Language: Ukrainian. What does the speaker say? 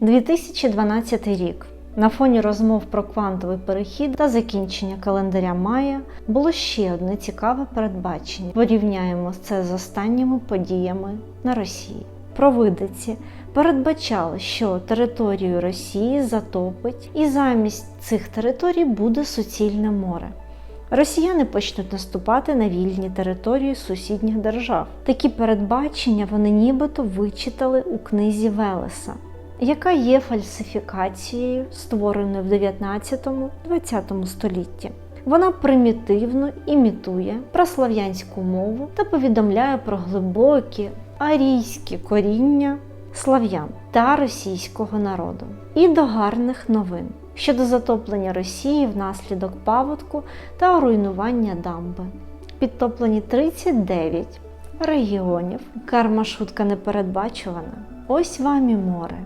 2012 рік. На фоні розмов про квантовий перехід та закінчення календаря Майя було ще одне цікаве передбачення. Порівняємо це з останніми подіями на Росії. Провидиці передбачали, що територію Росії затопить, і замість цих територій буде суцільне море. Росіяни почнуть наступати на вільні території сусідніх держав. Такі передбачення вони нібито вичитали у книзі Велеса, яка є фальсифікацією, створеною в 19-20 столітті. Вона примітивно імітує прослав'янську мову та повідомляє про глибокі арійські коріння слав'ян та російського народу. І до гарних новин щодо затоплення Росії внаслідок паводку та руйнування дамби. Підтоплені 39 регіонів. Карма шутка непередбачувана. Ось вам і море.